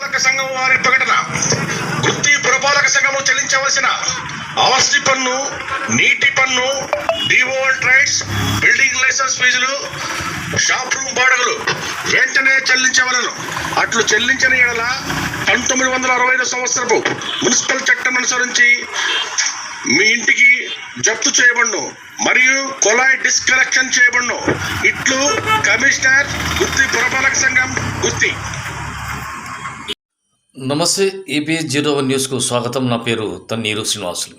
పురపాలక సంఘం వారి ప్రకటన. గుత్తి పురపాలక సంఘము చెల్లించవలసిన ఆస్తి పన్ను నీటి పన్ను డివోల్ట్ రైట్స్ బిల్డింగ్ లైసెన్స్ ఫీజులు షాప్ రూమ్ బాడుగలు వెంటనే చెల్లించవలను. అట్లు చెల్లించిన ఎడల పంతొమ్మిది వందల అరవై ఐదు సంవత్సరపు మున్సిపల్ చట్టం అనుసరించి మీ ఇంటికి జప్తు చేయబడును మరియు కొలాయి డిస్కనెక్షన్ చేయబడును. ఇట్లు కమిషనర్ గుత్తి పురపాలక సంఘం గుత్తి. నమస్తే ఏపీ జీరో వన్ న్యూస్కు స్వాగతం. నా పేరు తన్నీరు శ్రీనివాసులు.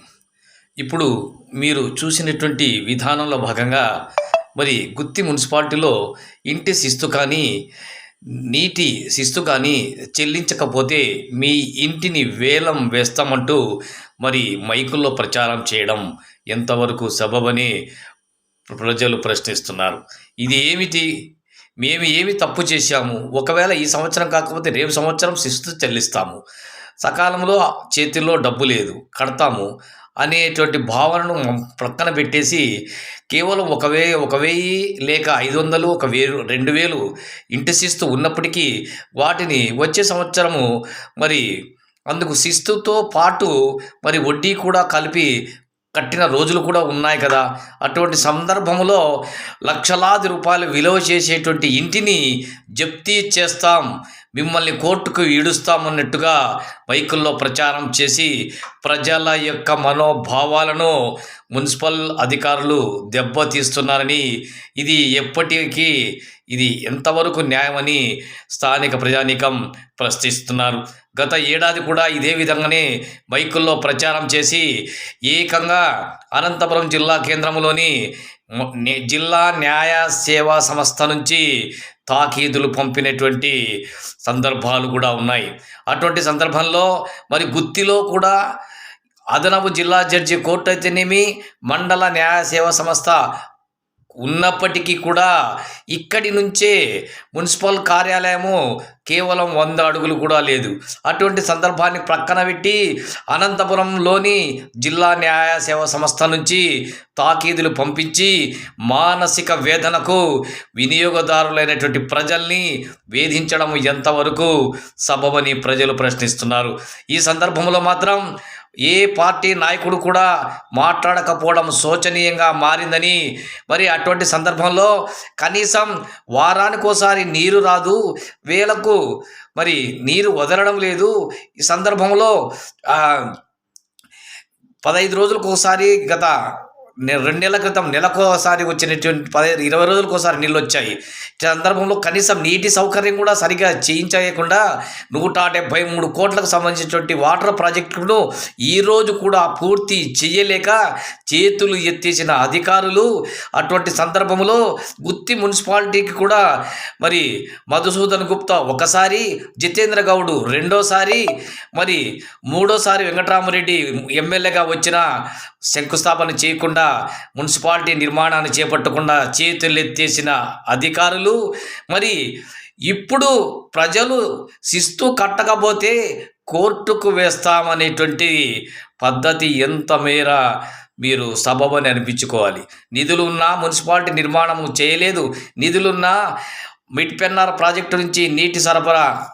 ఇప్పుడు మీరు చూసినటువంటి విధానంలో భాగంగా మరి గుత్తి మున్సిపాలిటీలో ఇంటి శిస్తు కానీ నీటి శిస్తు కానీ చెల్లించకపోతే మీ ఇంటిని వేలం వేస్తామంటూ మరి మైకుల్లో ప్రచారం చేయడం ఎంతవరకు సబబని ప్రజలు ప్రశ్నిస్తున్నారు. ఇది ఏమిటి? మేము ఏమి తప్పు చేశాము? ఒకవేళ ఈ సంవత్సరం కాకపోతే రేపు సంవత్సరం శిస్తు చెల్లిస్తాము. సకాలంలో చేతిలో డబ్బు లేదు కడతాము అనేటువంటి భావనను ప్రక్కన పెట్టేసి కేవలం ఒక వే ఒక వెయ్యి లేక ఐదు వందలు ఒక వేలు రెండు వేలు ఇంటి శిస్తు ఉన్నప్పటికీ వాటిని వచ్చే సంవత్సరము మరి అందుకు శిస్తుతో పాటు మరి వడ్డీ కూడా కలిపి కట్టిన రోజులు కూడా ఉన్నాయి కదా. అటువంటి సందర్భంలో లక్షలాది రూపాయలు విలువ చేసేటువంటి ఇంటిని జప్తీ చేస్తాం. మిమ్మల్ని కోర్టుకు ఈడుస్తామన్నట్టుగా బైకుల్లో ప్రచారం చేసి ప్రజల యొక్క మనోభావాలను మున్సిపల్ అధికారులు దెబ్బతీస్తున్నారని ఇది ఎప్పటికీ ఇది ఎంతవరకు న్యాయమని స్థానిక ప్రజానీకం ప్రశ్నిస్తున్నారు. గత ఏడాది కూడా ఇదే విధంగానే బైకుల్లో ప్రచారం చేసి ఏకంగా అనంతపురం జిల్లా కేంద్రంలోని నే- జిల్లా న్యాయ సేవా సంస్థ నుంచి తాకీదులు పంపినటువంటి సందర్భాలు కూడా ఉన్నాయి. అటువంటి సందర్భంలో మరి గుత్తిలో కూడా అదనపు జిల్లా జడ్జి కోర్టు అయితేనేమి మండల న్యాయ సేవా సంస్థ ఉన్నప్పటికీ కూడా ఇక్కడి నుంచే మున్సిపల్ కార్యాలయము కేవలం వంద అడుగులు కూడా లేదు. అటువంటి సందర్భాన్ని ప్రక్కన పెట్టి అనంతపురంలోని జిల్లా న్యాయ సేవ సంస్థ నుంచి తాకీదులు పంపించి మానసిక వేదనకు వినియోగదారులైనటువంటి ప్రజల్ని వేధించడం ఎంతవరకు సబబని ప్రజలు ప్రశ్నిస్తున్నారు. ఈ సందర్భంలో మాత్రం ఏ పార్టీ నాయకుడు కూడా మాట్లాడకపోవడం శోచనీయంగా మారిందని. మరి అటువంటి సందర్భంలో కనీసం వారానికోసారి నీరు రాదు వేలకు మరి నీరు వదలడం లేదు. ఈ సందర్భంలో పదహైదు రోజులకు ఒకసారి గత రెండు నెలల క్రితం నెలకోసారి వచ్చినటువంటి పదహైదు ఇరవై రోజులకు ఒకసారి నీళ్ళు వచ్చాయి. ఈ సందర్భంలో కనీసం నీటి సౌకర్యం కూడా సరిగా చేయించకుండా నూట డెబ్బై మూడు కోట్లకు సంబంధించినటువంటి వాటర్ ప్రాజెక్టును ఈరోజు కూడా పూర్తి చేయలేక చేతులు ఎత్తేసిన అధికారులు అటువంటి సందర్భంలో గుత్తి మున్సిపాలిటీకి కూడా మరి మధుసూదన్ గుప్తా ఒకసారి జితేంద్ర గౌడ్ రెండోసారి మరి మూడోసారి వెంకటరామరెడ్డి ఎమ్మెల్యేగా వచ్చిన శంకుస్థాపన చేయకుండా మున్సిపాలిటీ నిర్మాణాన్ని చేపట్టకుండా చేతులెత్తేసిన అధికారులు మరి ఇప్పుడు ప్రజలు శిస్తు కట్టకపోతే కోర్టుకు వేస్తామనేటువంటి పద్ధతి ఎంత మేర మీరు సబబని అనిపించుకోవాలి? నిధులున్నా మున్సిపాలిటీ నిర్మాణం చేయలేదు. నిధులున్నా మిట్పెన్నార్ ప్రాజెక్టు నుంచి నీటి సరఫరా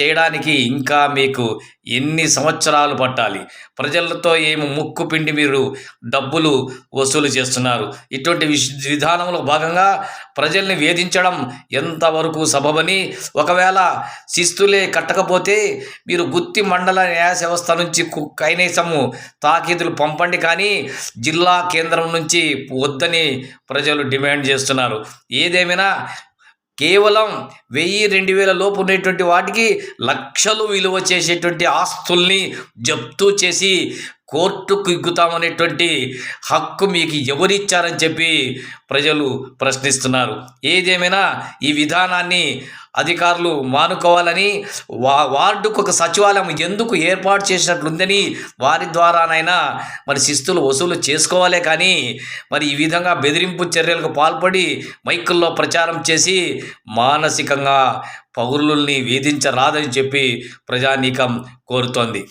చేయడానికి ఇంకా మీకు ఎన్ని సంవత్సరాలు పట్టాలి? ప్రజలతో ఏమి ముక్కు పిండి మీరు డబ్బులు వసూలు చేస్తున్నారు? ఇటువంటి విధానంలో భాగంగా ప్రజల్ని వేధించడం ఎంతవరకు సబబని? ఒకవేళ శిస్తులే కట్టకపోతే మీరు గుత్తి మండల న్యాయ వ్యవస్థ నుంచి కు- తాకీదులు పంపండి కానీ జిల్లా కేంద్రం నుంచి వద్దని ప్రజలు డిమాండ్ చేస్తున్నారు. ఏదేమైనా కేవలం వెయ్యి రెండు వేల లోపు ఉండేటువంటి వాటికి లక్షలు విలువ చేసేటువంటి ఆస్తుల్ని జప్తు చేసి కోర్టుకు ఇగ్గుతామనేటువంటి హక్కు మీకు ఎవరిచ్చారని చెప్పి ప్రజలు ప్రశ్నిస్తున్నారు. ఏదేమైనా ఈ విధానాన్ని అధికారులు మానుకోవాలని వా వార్డుకు ఒక సచివాలయం ఎందుకు ఏర్పాటు చేసినట్లుందని వారి ద్వారానైనా మరి శిస్తులు వసూలు చేసుకోవాలే కానీ మరి ఈ విధంగా బెదిరింపు చర్యలకు పాల్పడి మైకుల్లో ప్రచారం చేసి మానసికంగా పౌరుల్ని వేధించరాదని చెప్పి ప్రజానీకం కోరుతోంది.